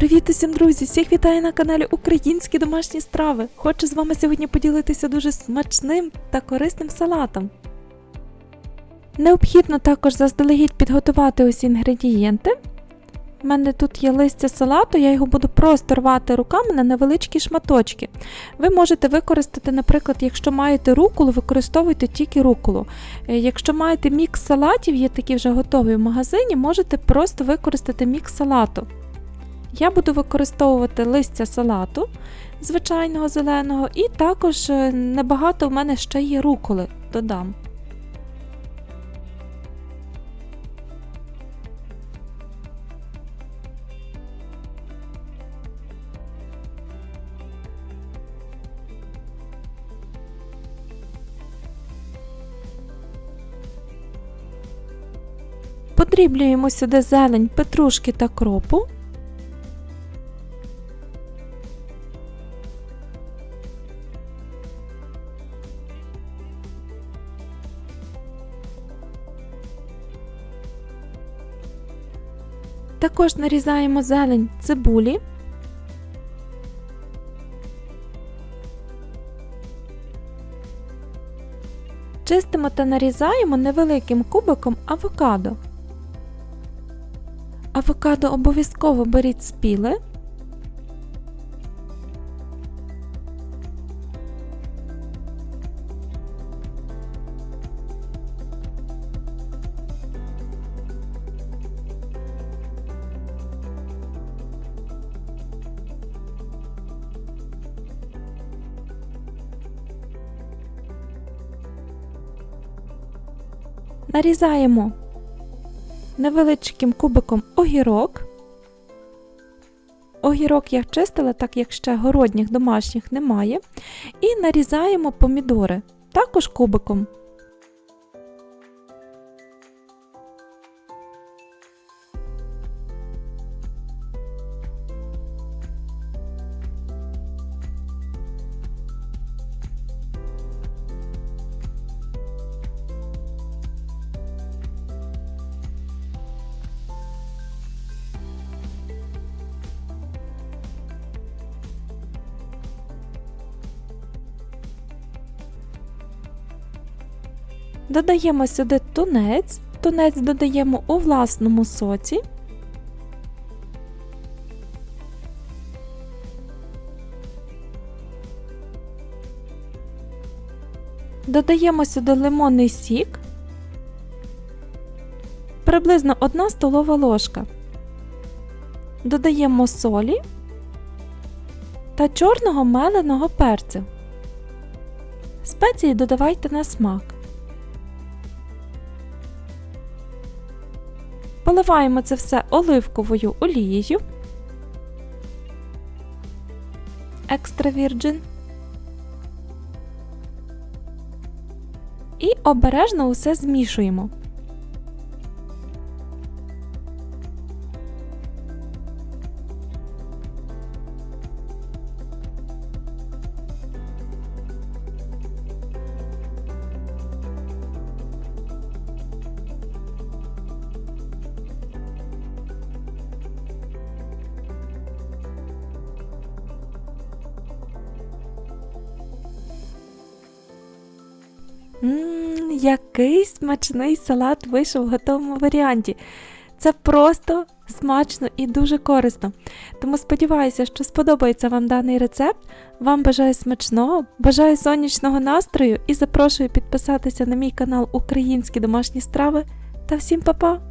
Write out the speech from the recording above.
Привіт усім, друзі! Всіх вітаю на каналі Українські домашні страви. Хочу з вами сьогодні поділитися дуже смачним та корисним салатом. Необхідно також заздалегідь підготувати усі інгредієнти. У мене тут є листя салату, я його буду просто рвати руками на невеличкі шматочки. Ви можете використати, наприклад, якщо маєте руколу, використовуйте тільки руколу. Е, Якщо маєте мікс салатів, є такі вже готові в магазині, можете просто використати мікс салату. Я буду використовувати листя салату звичайного зеленого, і також е, небагато в мене ще є руколи додам. Подріблюємо сюди зелень петрушки та кропу. Також нарізаємо зелень цибулі. Чистимо та нарізаємо невеликим кубиком авокадо. Авокадо обов'язково беріть спіле. Нарізаємо невеличким кубиком огірок. Огірок я чистила, так як ще городніх домашніх немає. І нарізаємо помідори також кубиком. Додаємо сюди тунець. Тунець додаємо у власному соці. Додаємо сюди лимонний сік. Приблизно 1 столова ложка. Додаємо солі та чорного меленого перцю. Спеції додавайте на смак. Поливаємо це все оливковою олією. Екстра вірджин. І обережно усе змішуємо. Ммм, який смачний салат вийшов в готовому варіанті. Це просто смачно і дуже корисно. Тому сподіваюся, що сподобається вам даний рецепт. Вам бажаю смачного, бажаю сонячного настрою і запрошую підписатися на мій канал Українські домашні страви. Та всім па-па!